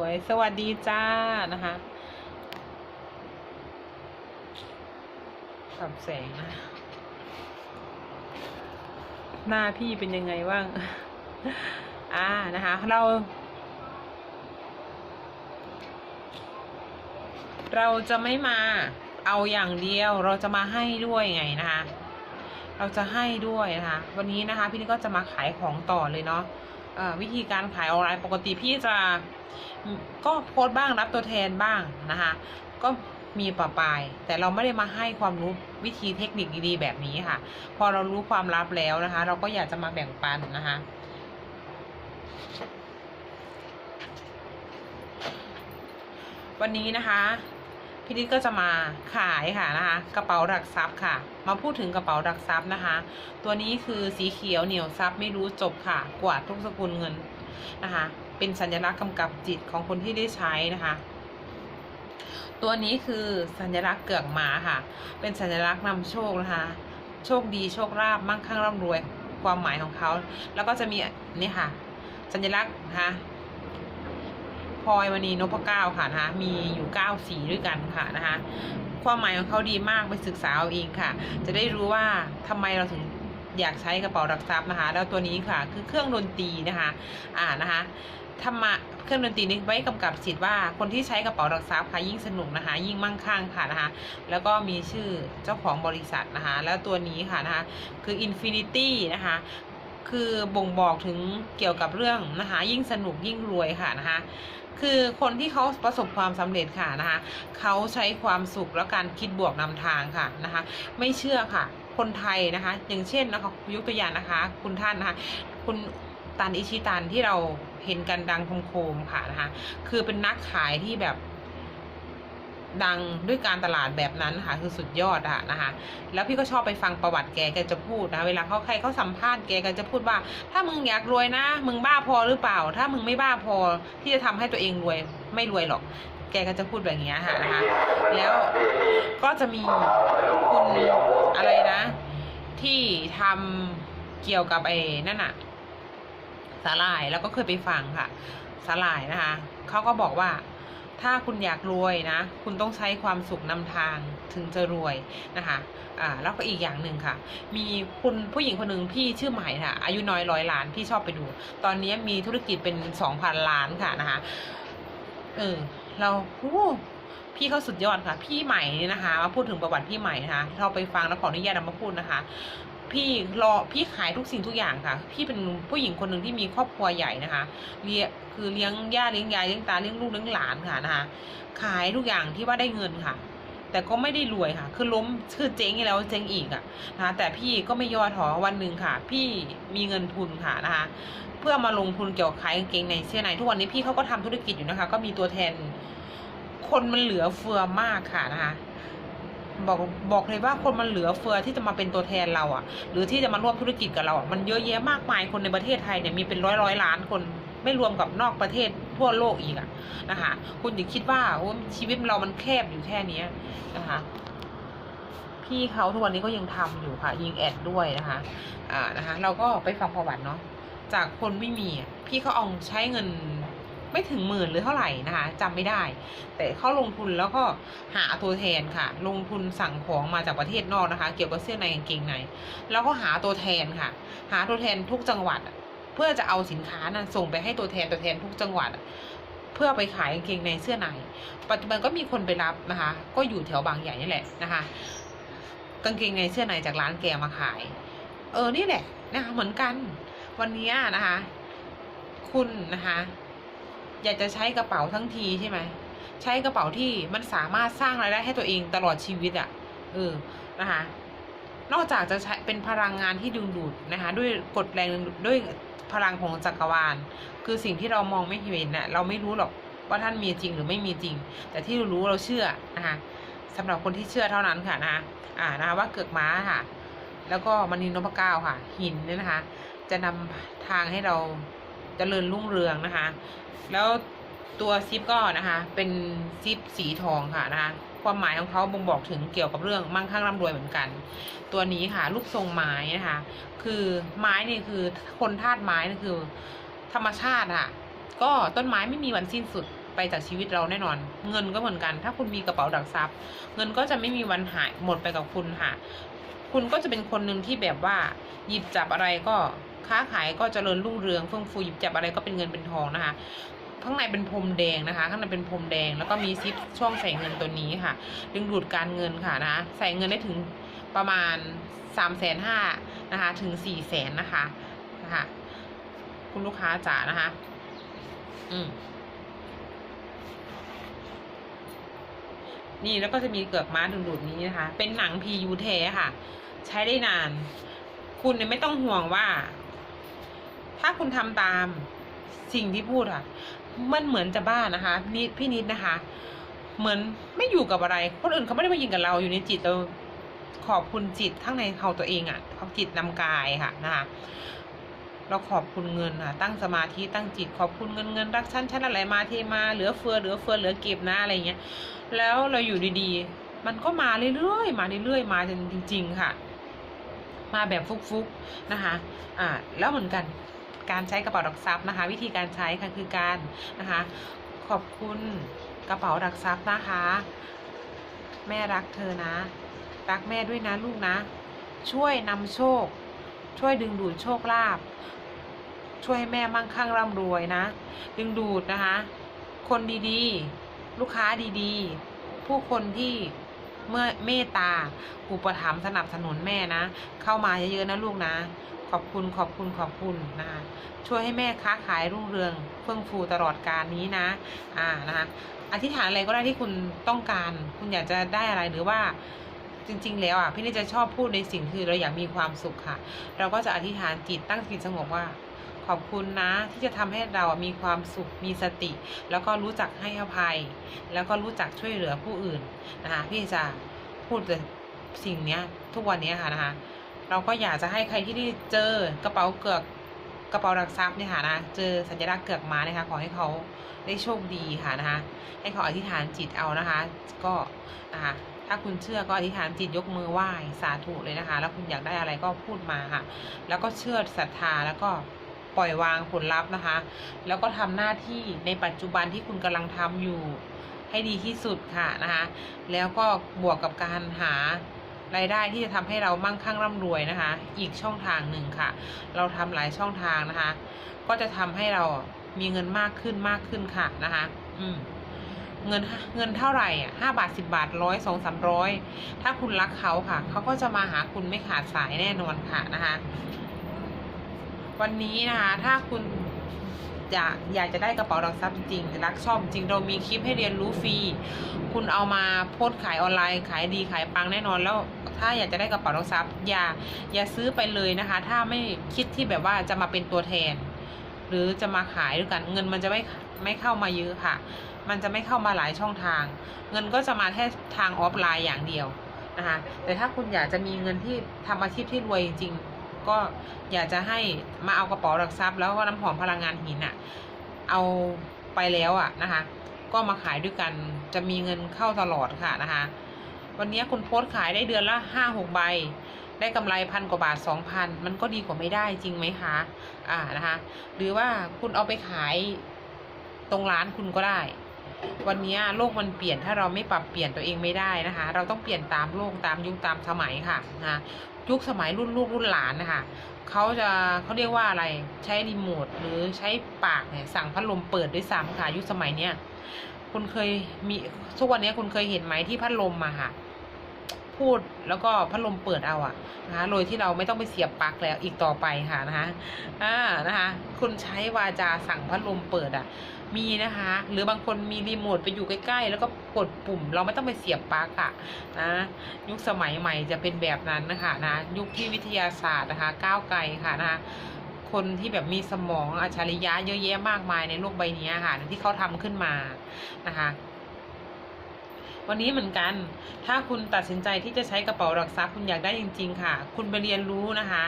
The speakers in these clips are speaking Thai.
วยสวัสดีจ้านะคะปรับแสงนะหน้าพี่เป็นยังไงบ้าง อ่านะคะ เรา เราจะไม่มาเอาอย่างเดียวเราจะมาให้ด้วยไงนะคะ เราจะให้ด้วยนะคะ วันนี้นะคะ พี่นี่ก็จะมาขายของต่อเลยเนาะวิธีการขายออนไลน์ปกติพี่จะ ก็โพสต์บ้างรับตัวแทนบ้างนะคะ ก็มีปะปาย แต่เราไม่ได้มาให้ความรู้วิธีเทคนิคดีๆแบบนี้ค่ะ พอเรารู้ความลับแล้วนะคะ เราก็อยากจะมาแบ่งปันนะคะวันนี้นะคะพี่นิดก็จะมาขายค่ะนะคะกระเป๋าหลักทรัพย์ค่ะ มาพูดถึงกระเป๋าหลักทรัพย์นะคะ ตัวนี้คือสีเขียวเหนียวทรัพย์ไม่รู้จบค่ะ กวาดทุกสกุลเงินนะคะ เป็นสัญลักษณ์กำกับจิตของคนที่ได้ใช้นะคะ ตัวนี้คือสัญลักษณ์เกือกหมาค่ะ เป็นสัญลักษณ์นำโชคนะคะ โชคดีโชคลาภมั่งคั่งร่ำรวยความหมายของเขา แล้วก็จะมีนี่ค่ะ สัญลักษณ์นะคะพลอยมณีนพเก้าค่ะนะคะมีอยู่เก้าสีด้วยกันค่ะนะคะความหมายของเขาดีมากไปศึกษาเอาเองค่ะ จะได้รู้ว่าทำไมเราถึงอยากใช้กระเป๋าหลักทรัพย์นะคะ แล้วตัวนี้ค่ะ คือเครื่องดนตรีนะคะ อ่านะคะ ธรรมะเครื่องดนตรีนี้ไว้กำกับจิตว่าคนที่ใช้กระเป๋าหลักทรัพย์ค่ะยิ่งสนุกนะคะ ยิ่งมั่งคั่งค่ะนะคะ แล้วก็มีชื่อเจ้าของบริษัทนะคะ แล้วตัวนี้ค่ะนะคะ คือ Infinity นะคะ คือบ่งบอกถึงเกี่ยวกับเรื่องนะคะ ยิ่งสนุกยิ่งรวยค่ะนะคะคือคนที่เขาประสบความสำเร็จค่ะนะคะเขาใช้ความสุขและการคิดบวกนำทางค่ะนะคะ ไม่เชื่อค่ะ คนไทยนะคะ อย่างเช่นนะคะยกตัวอย่างนะคะ คุณท่านนะคะ คุณ ตันอิชิตันที่เราเห็นกันดังโคมๆค่ะนะคะ คือเป็นนักขายที่แบบดังด้วยการตลาดแบบนั้นค่ะคือสุดยอดอะนะคะ แล้วพี่ก็ชอบไปฟังประวัติแกแกจะพูดนะ เวลาเขาใครเขาสัมภาษณ์แกแกจะพูดว่า ถ้ามึงอยากรวยนะ มึงบ้าพอหรือเปล่า ถ้ามึงไม่บ้าพอที่จะทำให้ตัวเองรวยไม่รวยหรอก แกก็จะพูดแบบนี้ค่ะนะคะ แล้วก็จะมีคุณอะไรนะ ที่ทำเกี่ยวกับไอ้นั่นอะ สาหร่ายแล้วก็เคยไปฟังค่ะสาหร่ายนะคะเขาก็บอกว่าถ้าคุณอยากรวยนะ คุณต้องใช้ความสุขนำทางถึงจะรวยนะคะอ่าแล้วก็อีกอย่างหนึ่งค่ะ มีคุณผู้หญิงคนหนึ่งพี่ชื่อใหม่ค่ะ อายุน้อยร้อยล้านพี่ชอบไปดู ตอนนี้มีธุรกิจเป็นสองพันล้านค่ะนะคะเออเราโอ้พี่เขาสุดยอดค่ะ พี่ใหม่นี่นะคะ มาพูดถึงประวัติพี่ใหม่นะคะ เราไปฟังแล้วขออนุญาตนำมาพูดนะคะ พี่รอพี่ขายทุกสิ่งทุกอย่างค่ะ พี่เป็นผู้หญิงคนหนึ่งที่มีครอบครัวใหญ่นะคะเลี้ยคือเลี้ยงย่าเลี้ยงยายเลี้ยงตาเลี้ยงลูกเลี้ยงหลานค่ะนะคะ ขายทุกอย่างที่ว่าได้เงินค่ะ แต่ก็ไม่ได้รวยค่ะ คือล้มคือเจ๊งแล้วเจ๊งอีกอะนะคะแต่พี่ก็ไม่ย่อท้อวันหนึ่งค่ะ พี่มีเงินทุนค่ะนะคะ เพื่อมาลงทุนเกี่ยวกับขายกางเกงในเสื้อในทุกวันนี้พี่เขาก็ทำธุรกิจอยู่นะคะ ก็มีตัวแทน คนมันเหลือเฟือมากค่ะนะคะ บอกบอกเลยว่าคนมันเหลือเฟือที่จะมาเป็นตัวแทนเราอะ หรือที่จะมาร่วมธุรกิจกับเราอะมันเยอะแยะมากมายคนในประเทศไทยเนี่ยมีเป็นร้อยร้อยล้านคนไม่รวมกับนอกประเทศทั่วโลกอีกอะนะคะ คุณอย่าคิดว่าโอ้ชีวิตเรามันแคบอยู่แค่นี้นะคะ พี่เขาทุกวันนี้ก็ยังทำอยู่ค่ะ ยิงแอดด้วยนะคะอ่านะคะ เราก็ไปฟังประวัติเนาะจากคนไม่มีพี่เขาเอาใช้เงิน ไม่ถึงหมื่นหรือเท่าไหร่นะคะจำไม่ได้ แต่เขาลงทุนแล้วก็หาตัวแทนค่ะ ลงทุนสั่งของมาจากประเทศนอกนะคะ เกี่ยวกับเสื้อในกางเกงในแล้วก็หาตัวแทนค่ะ หาตัวแทนทุกจังหวัด เพื่อจะเอาสินค้านั้นส่งไปให้ตัวแทนตัวแทนทุกจังหวัด เพื่อไปขายกางเกงในเสื้อในปัจจุบันก็มีคนไปรับนะคะ ก็อยู่แถวบางใหญ่นี่แหละนะคะ กางเกงในเสื้อในจากร้านแกมาขาย เออนี่แหละนะคะเหมือนกันวันนี้นะคะ คุณนะคะ อยากจะใช้กระเป๋าทั้งทีใช่ไหมใช้กระเป๋าที่มันสามารถสร้างรายได้ให้ตัวเองตลอดชีวิตอะ่ะเออนะคะนอกจากจะใช้เป็นพลังงานที่ดึงดูดนะคะด้วยกฎแรงดึงด้วยพลังของจักรวาล คือสิ่งที่เรามองไม่เห็นน่ะเราไม่รู้หรอกว่าท่านมีจริงหรือไม่มีจริง แต่ที่เรารู้เราเชื่อนะคะสำหรับคนที่เชื่อเท่านั้นค่ะนะคะอ่านะคะว่าเกือกม้าค่ะ แล้วก็มณีนพเก้าค่ะ หินเนี่ยนะคะ จะนำทางให้เรา เจริญรุ่งเรืองนะคะ แล้วตัวซิปก็นะคะ เป็นซิปสีทองค่ะนะคะ ความหมายของเขาบ่งบอกถึงเกี่ยวกับเรื่องมั่งคั่งร่ำรวยเหมือนกัน ตัวนี้ค่ะรูปทรงไม้นะคะ คือไม้นี่คือคนธาตุไม้นี่คือ ธรรมชาติค่ะ ก็ต้นไม้ไม่มีวันสิ้นสุดไปจากชีวิตเราแน่นอน เงินก็เหมือนกัน ถ้าคุณมีกระเป๋าดักทรัพย์ เงินก็จะไม่มีวันหายหมดไปกับคุณค่ะ คุณก็จะเป็นคนหนึ่งที่แบบว่า หยิบจับอะไรก็ ค้าขายก็เจริญรุ่งเรืองเฟื่องฟูหยิบจับอะไรก็เป็นเงินเป็นทองนะคะข้างในเป็นพรมแดงนะคะ ข้างในเป็นพรมแดงแล้วก็มีซิปช่องใส่เงินตัวนี้ค่ะ ดึงดูดการเงินค่ะนะใส่เงินได้ถึงประมาณสามแสนห้านะคะ ถึงสี่แสนนะคะนะคะคุณลูกค้าจ๋านะคะ อืมนี่แล้วก็จะมีเกือกม้าดึงดูดนี้นะคะ เป็นหนัง PU แท้ค่ะ ใช้ได้นาน คุณเนี่ยไม่ต้องห่วงว่า ถ้าคุณทำตามสิ่งที่พูดค่ะ มันเหมือนจะบ้านะคะนิดพี่นิดนะคะ เหมือนไม่อยู่กับอะไร คนอื่นเขาไม่ได้มายิงกับเราอยู่ในจิตเราขอบคุณจิตข้างในเขาตัวเองอะ่ะเขาจิตนำกายค่ะนะคะเราขอบคุณเงินค่ะ ตั้งสมาธิตั้งจิตขอบคุณเงินเงินรักฉันฉันอะไรมาเทมาเหลือเฟือเหลือเฟือเหลือเก็บนะอะไรเงี้ย แล้วเราอยู่ดีๆ มันก็มาเรื่อยๆมาเรื่อยๆมาจนจริง ๆ ค่ะ มาแบบฟุกๆนะคะ อ่า แล้วเหมือนกัน การใช้กระเป๋าดักทรัพย์นะคะ วิธีการใช้ค่ะคือการนะคะ ขอบคุณกระเป๋าดักทรัพย์นะคะ แม่รักเธอนะ รักแม่ด้วยนะลูกนะ ช่วยนำโชค ช่วยดึงดูดโชคลาภช่วยให้แม่มั่งคั่งร่ำรวยนะ ดึงดูดนะคะ คนดีๆ ลูกค้าดีๆ ผู้คนที่เมื่อเมตตา อุปถัมภ์สนับสนุนแม่นะ เข้ามาเยอะๆนะลูกนะ ขอบคุณขอบคุณขอบคุณนะคะช่วยให้แม่ค้าขายรุ่งเรืองเฟื่องฟูตลอดการนี้นะอ่านะคะอธิษฐานอะไรก็ได้ที่คุณต้องการ คุณอยากจะได้อะไรหรือว่าจริง ๆ แล้วอะพี่นี่จะชอบพูดในสิ่งคือเราอยากมีความสุขค่ะ เราก็จะอธิษฐานจิตตั้งจิตสงบว่าขอบคุณนะที่จะทำให้เรามีความสุขมีสติ แล้วก็รู้จักให้อภัย แล้วก็รู้จักช่วยเหลือผู้อื่นนะคะพี่จะพูดแต่สิ่งเนี้ยทุกวันนี้ค่ะนะคะ เราก็อยากจะให้ใครที่ได้เจอกระเป๋าเกือกกระเป๋าดักทรัพย์เนี่ยค่ะนะ เจอสัญลักษณ์เกือกม้านะคะ ขอให้เขาได้โชคดีค่ะนะคะ ให้เขาอธิษฐานจิตเอานะคะ ก็นะคะถ้าคุณเชื่อก็อธิษฐานจิตยกมือไหว้สาธุเลยนะคะ แล้วคุณอยากได้อะไรก็พูดมาค่ะ แล้วก็เชื่อศรัทธาแล้วก็ปล่อยวางผลลัพธ์นะคะ แล้วก็ทำหน้าที่ในปัจจุบันที่คุณกำลังทำอยู่ให้ดีที่สุดค่ะนะคะ แล้วก็บวกกับการหา รายได้ที่จะทำให้เรามั่งคั่งร่ำรวยนะคะ อีกช่องทางหนึ่งค่ะ เราทำหลายช่องทางนะคะ ก็จะทำให้เรามีเงินมากขึ้นมากขึ้นค่ะนะคะ อืมเงินเงินเท่าไหร่อะห้าบาทสิบาทร้อยสองสามร้อยถ้าคุณรักเขาค่ะ เขาก็จะมาหาคุณไม่ขาดสายแน่นอนค่ะนะคะ วันนี้นะคะ ถ้าคุณ อยากอยากจะได้กระเป๋าหลักทรัพย์จริงรักชอบจริงเรามีคลิปให้เรียนรู้ฟรีคุณเอามาโพสขายออนไลน์ขายดีขายปังแน่นอนแล้วถ้าอยากจะได้กระเป๋าหลักทรัพย์อย่าอย่าซื้อไปเลยนะคะ ถ้าไม่คิดที่แบบว่าจะมาเป็นตัวแทน หรือจะมาขายด้วยกันเงินมันจะไม่ไม่เข้ามาเยอะค่ะ มันจะไม่เข้ามาหลายช่องทาง เงินก็จะมาแค่ทางออฟไลน์อย่างเดียวนะคะแต่ถ้าคุณอยากจะมีเงินที่ทำอาชีพที่รวยจริง ก็อยากจะให้มาเอากระเป๋าหลักทรัพย์ แล้วก็น้ำหอมพลังงานหินอะเอาไปแล้วอะนะคะ ก็มาขายด้วยกันจะมีเงินเข้าตลอดค่ะนะคะ วันนี้คุณโพสขายได้เดือนละห้าหกใบ ได้กำไรพันกว่าบาทสองพันมันก็ดีกว่าไม่ได้จริงไหมคะอ่านะคะ หรือว่าคุณเอาไปขายตรงร้านคุณก็ได้วันนี้โลกมันเปลี่ยนถ้าเราไม่ปรับเปลี่ยนตัวเองไม่ได้นะคะ เราต้องเปลี่ยนตามโลกตามยุคตามสมัยค่ะนะ ยุคสมัยรุ่นลูกรุ่นหลานนะคะเขาจะเขาเรียกว่าอะไรใช้รีโมทหรือใช้ปากเนี่ยสั่งพัดลมเปิดด้วยซ้ำค่ะยุคสมัยเนี้ยคุณเคยมีทุกวันนี้คุณเคยเห็นไหมที่พัดลมมาค่ะ พูดแล้วก็พัดลมเปิดเอาอะนะคะโดยที่เราไม่ต้องไปเสียบปลั๊กแล้วอีกต่อไปค่ะนะคะอ่านะคะ คุณใช้วาจาสั่งพัดลมเปิดอะ มีนะคะ หรือบางคนมีรีโมทไปอยู่ใกล้ๆ แล้วก็กดปุ่ม เราไม่ต้องไปเสียบปลั๊กอะนะยุคสมัยใหม่จะเป็นแบบนั้นนะคะนะยุคที่วิทยาศาสตร์นะคะ ก้าวไกลค่ะนะคนที่แบบมีสมองอัจฉริยะเยอะแยะมากมายในโลกใบนี้ค่ะที่เขาทำขึ้นมานะคะ วันนี้เหมือนกัน ถ้าคุณตัดสินใจที่จะใช้กระเป๋าหลักทรัพย์คุณอยากได้จริง ๆ ค่ะ คุณไปเรียนรู้นะคะ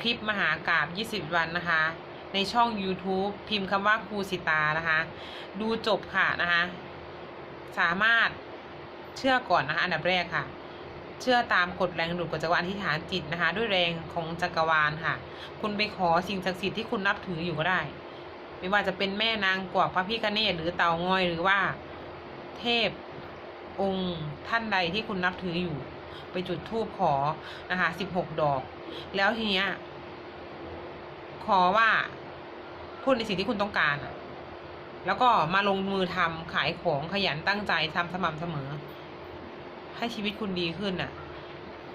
คลิปมหากราบ 20 วันนะคะ ในช่อง YouTube พิมพ์คำว่าครูสิตานะคะ ดูจบค่ะนะคะ สามารถเชื่อก่อนนะคะอันดับแรกค่ะ เชื่อตามกฎแรงดูดกฎจักรวาลที่ฐานจิตนะคะ ด้วยแรงของจักรวาลค่ะ คุณไปขอสิ่งศักดิ์สิทธิ์ที่คุณนับถืออยู่ก็ได้ ไม่ว่าจะเป็นแม่นางกวักพระพิฆเนศหรือเต่างอยหรือว่าเทพองค์ท่านใดที่คุณนับถืออยู่ ไปจุดธูปขอนะคะสิบหกดอก แล้วทีเนี้ยขอว่า พูดในสิ่งที่คุณต้องการอะแล้วก็มาลงมือทำขายของขยันตั้งใจทำสม่ำเสมอ ให้ชีวิตคุณดีขึ้นน่ะ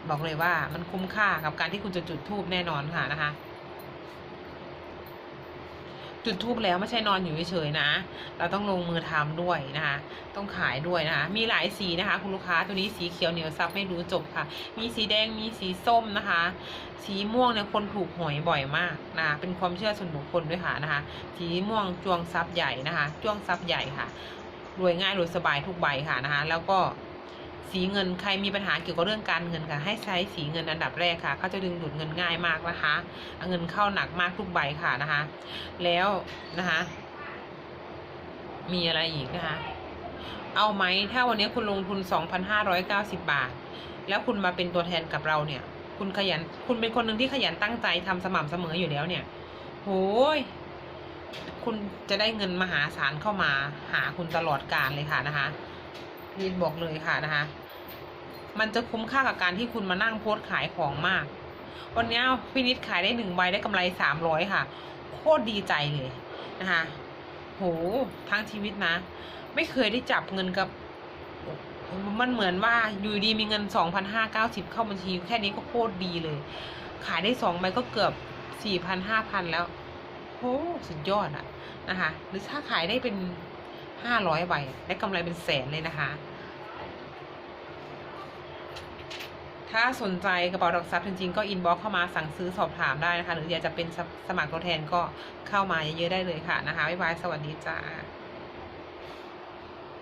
บอกเลยว่ามันคุ้มค่ากับการที่คุณจะจุดทูบแน่นอนค่ะนะคะ จุดทูบแล้วไม่ใช่นอนอยู่เฉยๆนะ เราต้องลงมือทำด้วยนะคะ ต้องขายด้วยนะคะ มีหลายสีนะคะ คุณลูกค้าตัวนี้สีเขียวเหนียวซับไม่รู้จบค่ะ มีสีแดงมีสีส้มนะคะ สีม่วงเนี่ยคนถูกหวยบ่อยมากนะคะเป็นความเชื่อส่วนบุคคลด้วยค่ะนะคะ สีม่วงจวงซับใหญ่นะคะจ้วงซับใหญ่ค่ะรวยง่ายรวยสบายทุกใบค่ะนะคะ แล้วก็ สีเงินใครมีปัญหาเกี่ยวกับเรื่องการเงินค่ะ ให้ใช้สีเงินอันดับแรกค่ะเขาจะดึงดูดเงินง่ายมากนะคะเเงินเข้าหนักมากทุกใบค่ะนะคะ แล้วนะคะ มีอะไรอีกนะคะ เอาไหมถ้าวันนี้คุณลงทุน 2,590 บาท แล้วคุณมาเป็นตัวแทนกับเราเนี่ย คุณขยัน คุณเป็นคนหนึ่งที่ขยันตั้งใจทำสม่ำเสมออยู่แล้วเนี่ยโหยคุณจะได้เงินมหาศาลเข้ามาหาคุณตลอดกาลเลยค่ะนะคะ รีดบอกเลยค่ะนะคะ มันจะคุ้มค่ากับการที่คุณมานั่งโพสขายของมาก วันนี้พี่นิดขายได้หนึ่งใบได้กำไรสามร้อยค่ะ โคตรดีใจเลยนะคะ โหทั้งชีวิตนะ ไม่เคยได้จับเงินกับมันเหมือนว่าอยู่ดีมีเงินสองพันห้าเก้าสิบเข้าบัญชี แค่นี้ก็โคตรดีเลย ขายได้สองใบก็เกือบสี่พันห้าพันแล้วโหสุดยอดอะนะคะ หรือถ้าขายได้เป็น ห้าร้อยใบได้กำไรเป็นแสนเลยนะคะ ถ้าสนใจกระเป๋าดอกซับจริงๆ ก็อินบ็อกเข้ามาสั่งซื้อสอบถามได้นะคะ หรืออยากจะเป็นสมัครตัวแทนก็เข้ามาเยอะๆได้เลยค่ะนะคะบ๊ายบายสวัสดีจ้า